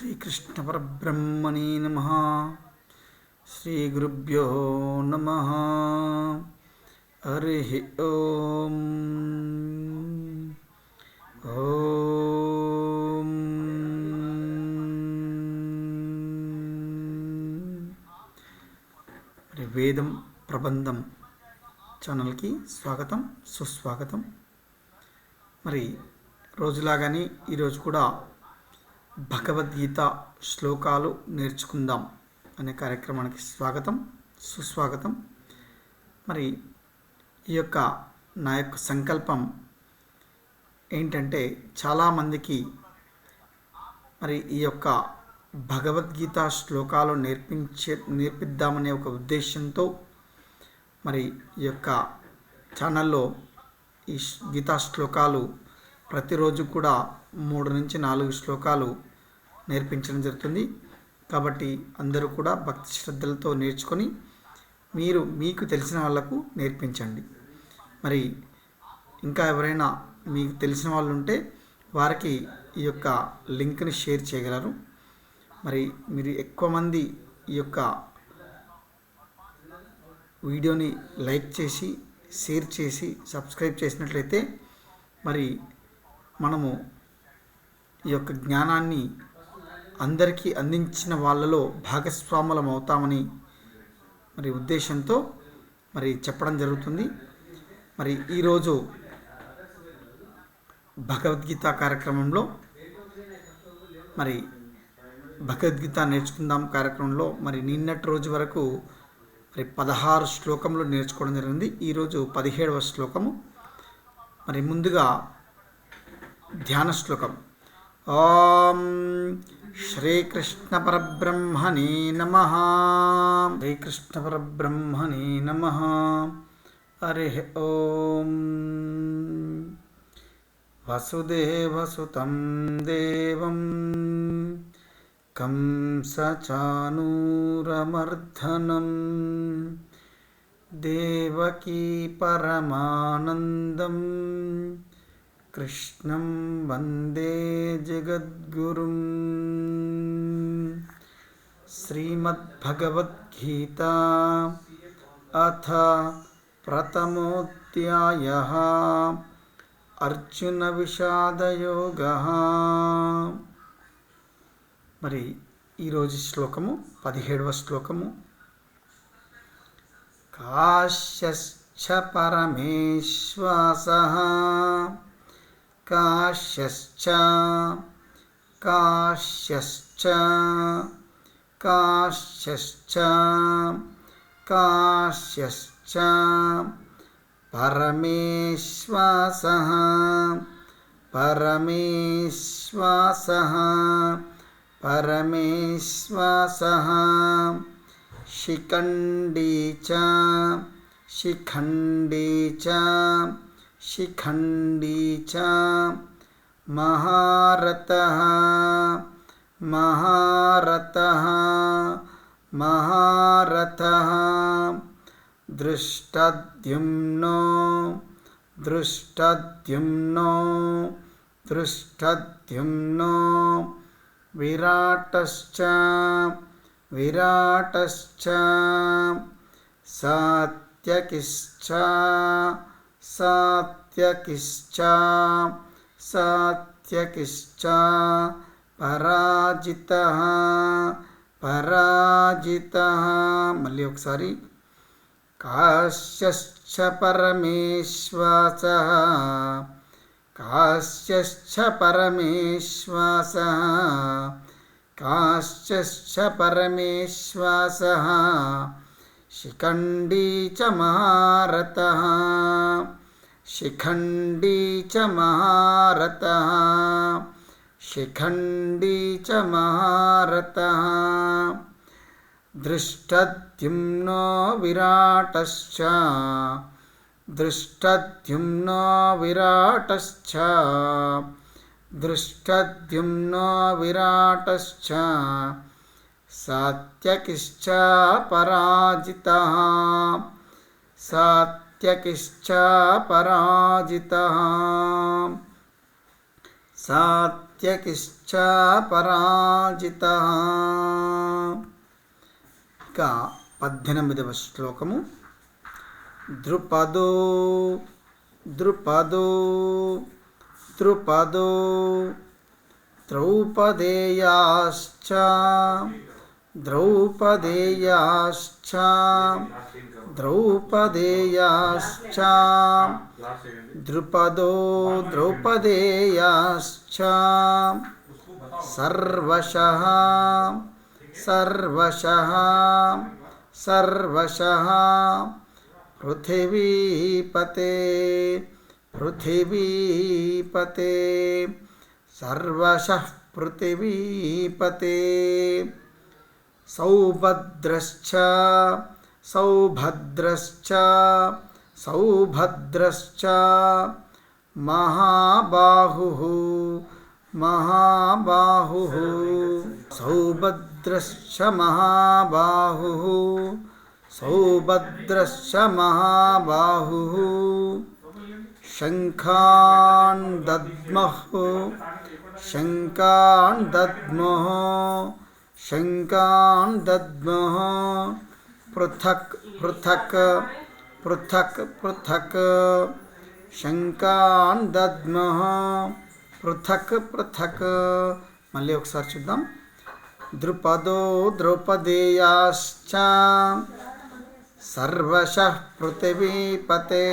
శ్రీకృష్ణపరబ్రహ్మణే నమ. శ్రీగురుభ్యో నమ. హరి ఓం. ఓం. మరి వేదం ప్రబంధం ఛానల్కి స్వాగతం సుస్వాగతం. మరి రోజులాగానే ఈరోజు కూడా భగవద్గీత శ్లోకాలు నేర్చుకుందాం అనే కార్యక్రమానికి స్వాగతం సుస్వాగతం. మరి ఈ యొక్క నా యొక్క సంకల్పం ఏంటంటే చాలామందికి మరి ఈ యొక్క భగవద్గీత శ్లోకాలు నేర్పించే నేర్పిద్దామనే ఒక ఉద్దేశంతో మరి ఈ యొక్క ఛానల్లో ఈ గీతా శ్లోకాలు ప్రతిరోజు కూడా మూడు నుంచి నాలుగు శ్లోకాలు నేర్పించడం జరుగుతుంది. కాబట్టి అందరూ కూడా భక్తి శ్రద్ధలతో నేర్చుకొని మీరు మీకు తెలిసిన వాళ్ళకు నేర్పించండి. మరి ఇంకా ఎవరైనా మీకు తెలిసిన వాళ్ళు ఉంటే వారికి ఈ యొక్క లింక్ని షేర్ చేయగలరు. మరి మీరు ఎక్కువ మంది ఈ యొక్క వీడియోని లైక్ చేసి షేర్ చేసి సబ్స్క్రైబ్ చేసినట్లయితే మరి మనము ఈ యొక్క జ్ఞానాన్ని అందరికీ అందించిన వాళ్ళలో భాగస్వాములం అవుతామని మరి ఉద్దేశంతో మరి చెప్పడం జరుగుతుంది. మరి ఈరోజు భగవద్గీత కార్యక్రమంలో మరి భగవద్గీత నేర్చుకుందాం కార్యక్రమంలో మరి నిన్నటి రోజు వరకు మరి పదహారు శ్లోకములు నేర్చుకోవడం జరిగింది. ఈరోజు పదిహేడవ శ్లోకము. మరి ముందుగా ధ్యాన శ్లోకం. ఓం श्रीकृष्णपरब्रह्मणे नमः। श्रीकृष्णपरब्रह्मणे नमः। हरिः ॐ वसुदेवसुतं देवं। कंसचानूरमर्धनम् देवकी परमानन्दम्। కృష్ణం వందే జగద్గురుం. శ్రీమద్భగవద్గీత అథ ప్రథమోధ్యాయ. అర్జున విషాదయోగ మరి ఈరోజు శ్లోకము పదిహేడవ శ్లోకము. కాశ్యశ్చ పరమేశ్వాస. काश्यश्च काश्यश्च काश्यश्च काश्यश्च परमेश्वासः परमेश्वासः परमेश्वासः शिखण्डी च शिखण्डी च। शिखण्डी च महारतः महारतः महारथः। दृष्टद्युम्नो दृष्टद्युम्नो दृष्टद्युम्नो। विराटश्च विराटश्च। सात्यकिश्च సాత్యకిశ్చ సాత్యకిశ్చ పరాజిత పరాజిత మళ్ళీ ఒకసారి కాశ్యశ్చ పరమేశ్వాస కాశ్యశ్చ పరమేశ్వాస కాశ్యశ్చ పరమేశ్వాస शिखण्डी च महारथः शिखण्डी च महारथः शिखण्डी च महारथः दृष्टद्युम्नो विराटश्च। दृष्टद्युम्नो विराटश्च। दृष्टद्युम्नो विराटश्च। సాత్యకిశ్చ పరాజిత సాత్యకిశ్చ పరాజిత సాత్యకిశ్చ పరాజిత ఇక పద్దెనిమిదవ శ్లోకము ద్రుపదో ద్రుపదో ద్రుపదో ద్రౌపదేయాశ్చ द्रौपदेया द्रौपदेया द्रुपदो द्रौपदेयाश्च। सर्वशः। सर्वशः। सर्वशः। पृथिवीपते। पृथिवीपते। सर्वशः पृथिवीपते। సౌభద్రశ్చ సౌభద్రశ్చ సౌభద్రశ్చ మహాబాహు మహాబాహు సౌభద్రశ్చ మహాబాహు సౌభద్రశ్చ మహాబాహు శంఖాన్ దద్మః శంఖాన్ దద్మః శంఖాన్ దద్మః పృథక్ పృథక్ పృథక్ పృథక్ శంఖాన్ దద్మః పృథక్ పృథక్ మళ్ళీ ఒకసారి చూద్దాం। ద్రుపదో ద్రౌపదేయాశ్చ సర్వశః పృథివీపతే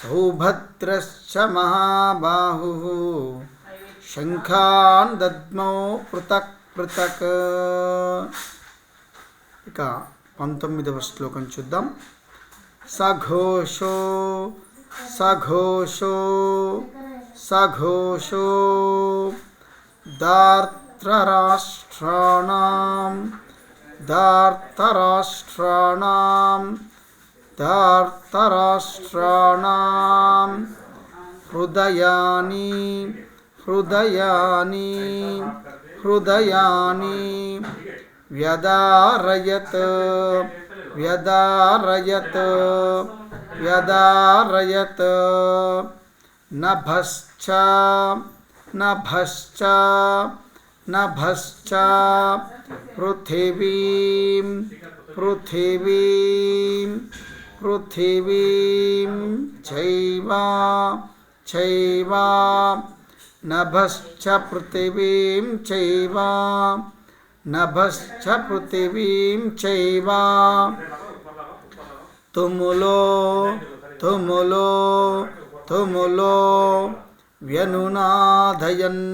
సౌభద్రశ్చ మహాబాహుः శంఖాన్ దద్మౌ పృథక్ పృథక్ ఇక పంతొమ్మిదవ శ్లోకం చూద్దాం సఘోషో సఘోషో సఘోషో దార్త్రరాష్ట్రాణం దార్తరాష్ట్రాణం దార్తరాష్ట్రాణం హృదయాని హృదయాని హృదయాని వ్యదారయత్ వ్యదారయత్ వ్యదారయత్ నభశ్చ నభశ్చ నభశ్చ. పృథివీం పృథివీం పృథివీం. చైవ చైవ. నభశ్చ పృథివీం చైవా నభశ్చ పృథివీం చైవా తుములో తుములో తుములో వ్యనునాదయన్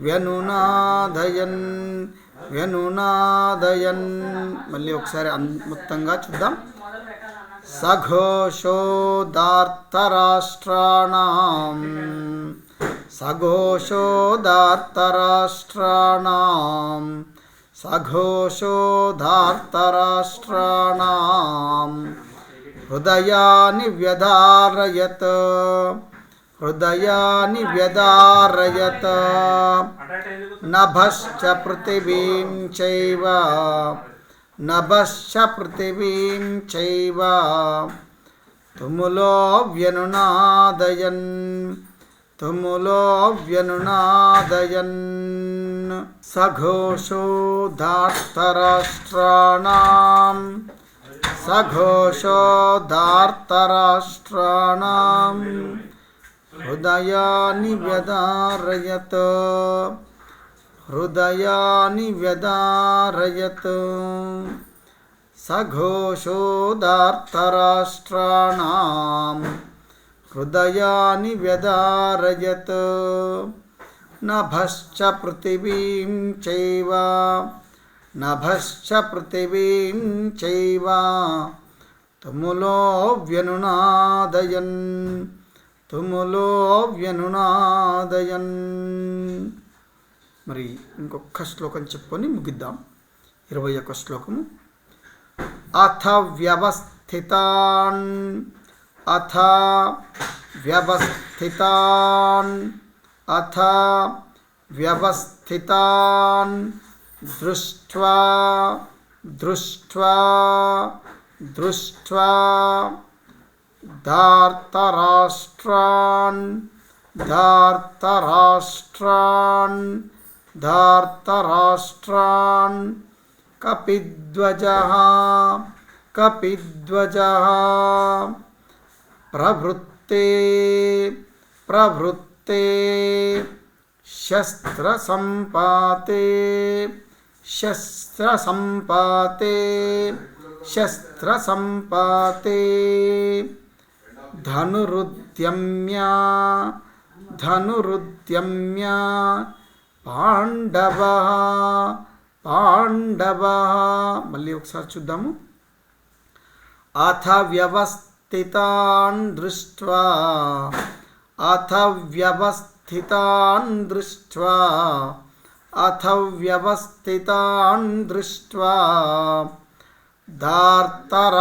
వ్యనునాదయన్ వ్యనునాదయన్ మళ్ళీ ఒకసారి మొత్తంగా చూద్దాం. సఘోషోదార్తరాష్ట్రాణం సఘోషోదార్తరాష్ట్రాణం సఘోషోదార్తరాష్ట్రాణం హృదయాని వ్యధారయత్ హృదయాని వ్యధారయత్ నభశ్చ పృథివీం చైవ నభశ్చ పృథివీం చైవ తుములో వ్యనునాదయన్ తుములో వ్యనునాదయన్ సఘోషోదార్తరాష్ట్రాణం సఘోషోదార్తరాష్ట్రాణం హృదయాని వ్యదారయత్ హృదయాని వ్యదారయత్ సఘోషోదార్తరాష్ట్రాణం హృదయాని వ్యదారయత్ నభశ్చ పృథివీం చైవ నభశ్చ పృథివీం చైవ తుములో వ్యనునాదయన్ తుములో వ్యనునాదయన్ మరి ఇంకొక శ్లోకం చెప్పుకొని ముగిద్దాం. ఇరవై ఒక శ్లోకము. అథ వ్యవస్థితాన్ अथ व्यवस्थितान् अथ व्यवस्थितान् दृष्ट्वा दृष्ट्वा दृष्ट्वा धार्तराष्ट्रान् धार्तराष्ट्रान् धार्तराष्ट्रान् कपिध्वजः कपिध्वजः प्रभत् प्रभृत् शस्त्र संपाते शस्त्र संपाते शस्त्र संपाते धनुरुद्यम्या धनुरुद्यम्या पांडव पांडव मल्ली शुद्धम् अथ व्यवस्था వ్యవస్థితాన్ దృష్ట్వా అథ వ్యవస్థితాన్ దృష్ట్వా అథ వ్యవస్థితాన్ దృష్ట్వా దార్తరాష్ట్రాన్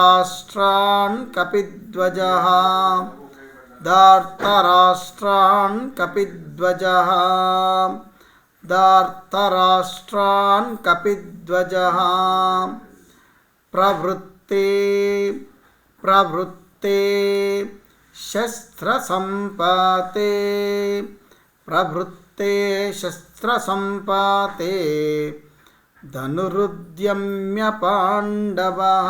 కపిధ్వజः దార్తరాష్ట్రాన్ కపిధ్వజः దార్తరాష్ట్రాన్ కపిధ్వజः ప్రవృత్తే ప్రవృత్తే శస్త్రసంపాతే ప్రవృత్తే శస్త్రసంపాతే ధనురుద్యమ్య పాండవः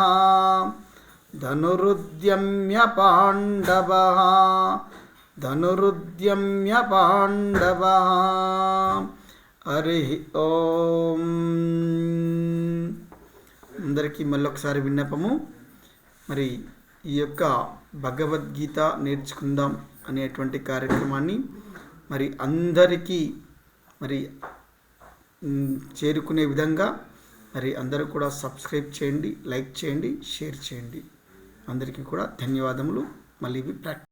ధనురుద్యమ్య పాండవः ధనురుద్యమ్య పాండవः. హరి ఓం. అందరికీ మళ్ళొకసారి విన్నపము. మరి ఈ యొక్క భగవద్గీత నేర్చుకుందాం అనేటువంటి కార్యక్రమాన్ని మరి అందరికీ మరి చేరుకునే విధంగా మరి అందరూ కూడా సబ్స్క్రైబ్ చేయండి లైక్ చేయండి షేర్ చేయండి. అందరికీ కూడా ధన్యవాదములు. మళ్ళీ ఇవి ప్రాక్టీస్